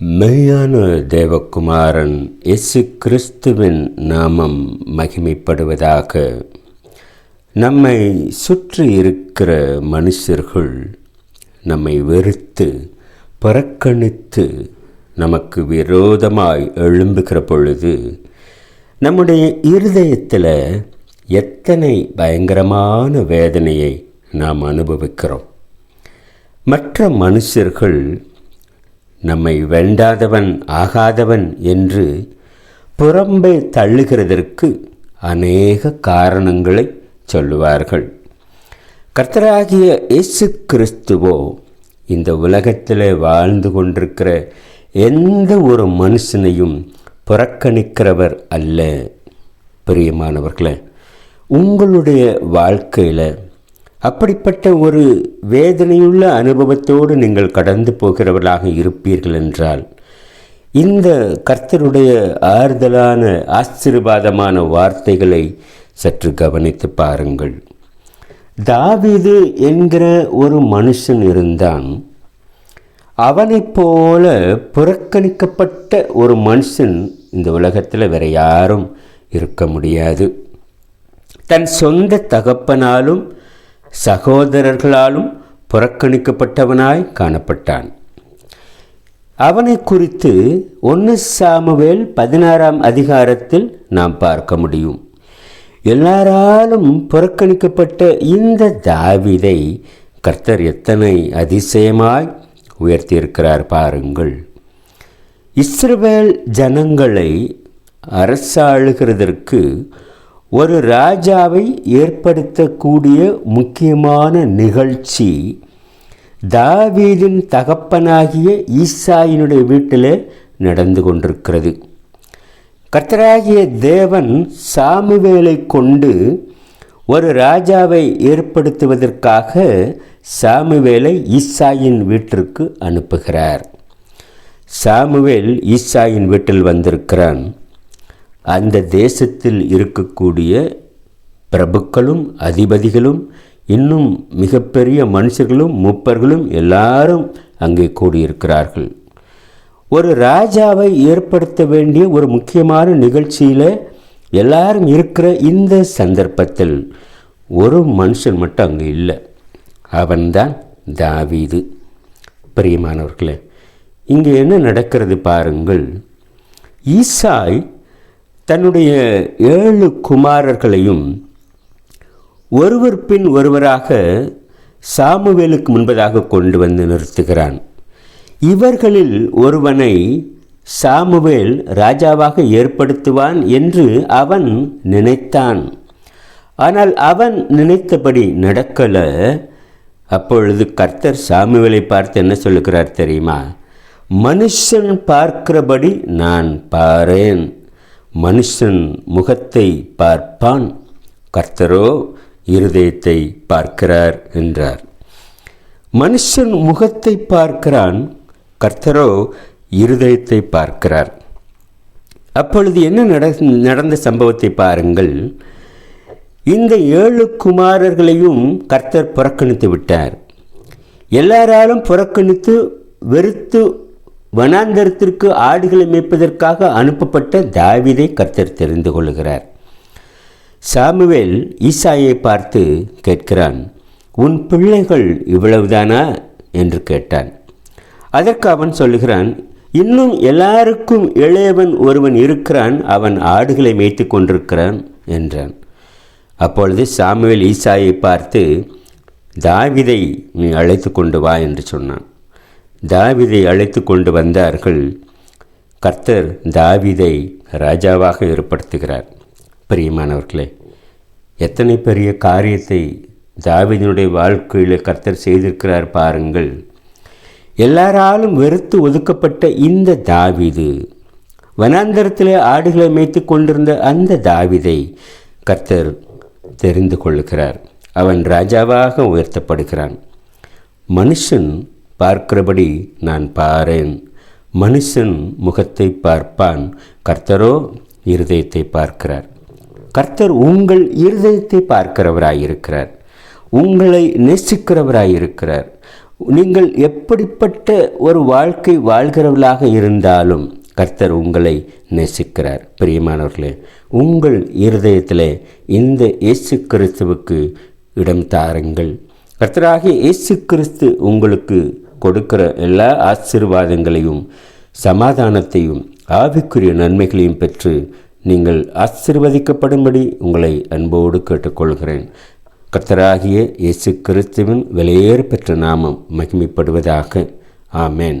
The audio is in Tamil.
மெய்யான தேவகுமாரன் இயேசு கிறிஸ்துவின் நாமம் மகிமைப்படுவதாக. நம்மை சுற்றி இருக்கிற மனுஷர்கள் நம்மை வெறுத்து புறக்கணித்து நமக்கு விரோதமாய் எழும்புகிற பொழுது நம்முடைய இருதயத்தில் எத்தனை பயங்கரமான வேதனையை நாம் அனுபவிக்கிறோம். மற்ற மனுஷர்கள் நம்மை வேண்டாதவன் ஆகாதவன் என்று புறம்பே தள்ளுகிறதற்கு அநேக காரணங்களை சொல்லுவார்கள். கர்த்தராகிய இயேசு கிறிஸ்துவோ இந்த உலகத்தில் வாழ்ந்து கொண்டிருக்கிற எந்த ஒரு மனுஷனையும் புறக்கணிக்கிறவர் அல்ல. பிரியமானவர்களே உங்களுடைய வாழ்க்கையில் அப்படிப்பட்ட ஒரு வேதனையுள்ள அனுபவத்தோடு நீங்கள் கடந்து போகிறவர்களாக இருப்பீர்கள் என்றால் இந்த கர்த்தருடைய ஆறுதலான ஆசீர்வாதமான வார்த்தைகளை சற்று கவனித்து பாருங்கள். தாவீது என்கிற ஒரு மனுஷன் இருந்தான். அவனைப் போல புறக்கணிக்கப்பட்ட ஒரு மனுஷன் இந்த உலகத்தில் வேற யாரும் இருக்க முடியாது. தன் சொந்த தகப்பனாலும் சகோதரர்களாலும் புறக்கணிக்கப்பட்டவனாய் காணப்பட்டான். அவனை குறித்து ஒன்று சாமுவேல் பதினாறாம் அதிகாரத்தில் நாம் பார்க்க முடியும். எல்லாராலும் புறக்கணிக்கப்பட்ட இந்த தாவிதை கர்த்தர் எத்தனை அதிசயமாய் உயர்த்தியிருக்கிறார் பாருங்கள். இஸ்ரவேல் ஜனங்களை அரசாளுகிறதற்கு ஒரு ராஜாவை ஏற்படுத்தக்கூடிய முக்கியமான நிகழ்ச்சி தாவீதின் தகப்பனாகிய ஈசாயினுடைய வீட்டில் நடந்து கொண்டிருக்கிறது. கர்த்தராகிய தேவன் சாமுவேலை கொண்டு ஒரு ராஜாவை ஏற்படுத்துவதற்காக சாமுவேலை ஈசாயின் வீட்டிற்கு அனுப்புகிறார். சாமுவேல் ஈசாயின் வீட்டில் வந்திருக்கிறான். அந்த தேசத்தில் இருக்கக்கூடிய பிரபுக்களும் அதிபதிகளும் இன்னும் மிகப்பெரிய மனுஷர்களும் முப்பர்களும் எல்லாரும் அங்கே கூடியிருக்கிறார்கள். ஒரு ராஜாவை ஏற்படுத்த வேண்டிய ஒரு முக்கியமான நிகழ்ச்சியில் எல்லாரும் இருக்கிற இந்த சந்தர்ப்பத்தில் ஒரு மனுஷன் மட்டும் அங்கே இல்லை. அவன்தான் தாவீது. பிரியமானவர்களே இங்கே என்ன நடக்கிறது பாருங்கள். ஈசாய் தன்னுடைய ஏழு குமாரர்களையும் ஒருவர் பின் ஒருவராக சாமுவேலுக்கு முன்பதாக கொண்டு வந்து நிறுத்துகிறான். இவர்களில் ஒருவனை சாமுவேல் ராஜாவாக ஏற்படுத்துவான் என்று அவன் நினைத்தான். ஆனால் அவன் நினைத்தபடி நடக்கல. அப்பொழுது கர்த்தர் சாமுவேலை பார்த்து என்ன சொல்லுகிறார் தெரியுமா? மனுஷன் பார்க்கிறபடி நான் பாரேன். மனுஷன் முகத்தை பார்ப்பான். கர்த்தரோ இருதயத்தை பார்க்கிறார் என்றார். மனுஷன் முகத்தை பார்க்கிறான் கர்த்தரோ இருதயத்தை பார்க்கிறார். அப்பொழுது என்ன நட நடந்த சம்பவத்தை பாருங்கள். இந்த ஏழு குமாரர்களையும் கர்த்தர் புறக்கணித்து விட்டார். எல்லாராலும் புறக்கணித்து வெறுத்து வனாந்தரத்திற்கு ஆடுகளை மேய்ப்பதற்காக அனுப்பப்பட்ட தாவிதை கர்த்தர் தெரிந்து கொள்கிறார் சாமுவேல் ஈசாயை பார்த்து கேட்கிறான் உன் பிள்ளைகள் இவ்வளவுதானா? என்று கேட்டான். அதற்கு அவன் சொல்லுகிறான் இன்னும் எல்லாருக்கும் இளையவன் ஒருவன் இருக்கிறான் அவன் ஆடுகளை மேய்த்து கொண்டிருக்கிறான் என்றான். அப்பொழுது சாமுவேல் ஈசாயை பார்த்து தாவிதை நீ அழைத்து கொண்டு வா என்று சொன்னான். தாவிதை அழைத்து கொண்டு வந்தார்கள். கர்த்தர் தாவிதை ராஜாவாக ஏற்படுத்துகிறார். பிரியமானவர்களே எத்தனை பெரிய காரியத்தை தாவிதனுடைய வாழ்க்கையில் கர்த்தர் செய்திருக்கிறார் பாருங்கள். எல்லாராலும் வெறுத்து ஒதுக்கப்பட்ட இந்த தாவிது வனாந்தரத்திலே ஆடுகளை மேய்த்து கொண்டிருந்த அந்த தாவிதை கர்த்தர் தெரிந்து கொள்ளுகிறார். அவன் ராஜாவாக உயர்த்தப்படுகிறான். மனுஷன் பார்க்கிறபடி நான் பாரேன். மனுஷன் முகத்தை பார்ப்பான். கர்த்தரோ இருதயத்தை பார்க்கிறார். கர்த்தர் உங்கள் இருதயத்தை பார்க்கிறவராயிருக்கிறார். உங்களை நேசிக்கிறவராயிருக்கிறார். நீங்கள் எப்படிப்பட்ட ஒரு வாழ்க்கை வாழ்கிறவர்களாக இருந்தாலும் கர்த்தர் உங்களை நேசிக்கிறார். பிரியமானவர்களே உங்கள் இருதயத்தில் இந்த இயேசு கிறிஸ்துவுக்கு இடம் தாருங்கள். கர்த்தராகிய இயேசு கிறிஸ்து உங்களுக்கு கொடுக்கிற எல்லா ஆசீர்வாதங்களையும் சமாதானத்தையும் ஆவிக்குரிய நன்மைகளையும் பெற்று நீங்கள் ஆசிர்வதிக்கப்படும்படி உங்களை அன்போடு கேட்டுக்கொள்கிறேன். கர்த்தராகிய இயேசு கிறிஸ்துவின் விலையேறு பெற்ற நாமம் மகிமைப்படுவதாக. ஆமேன்.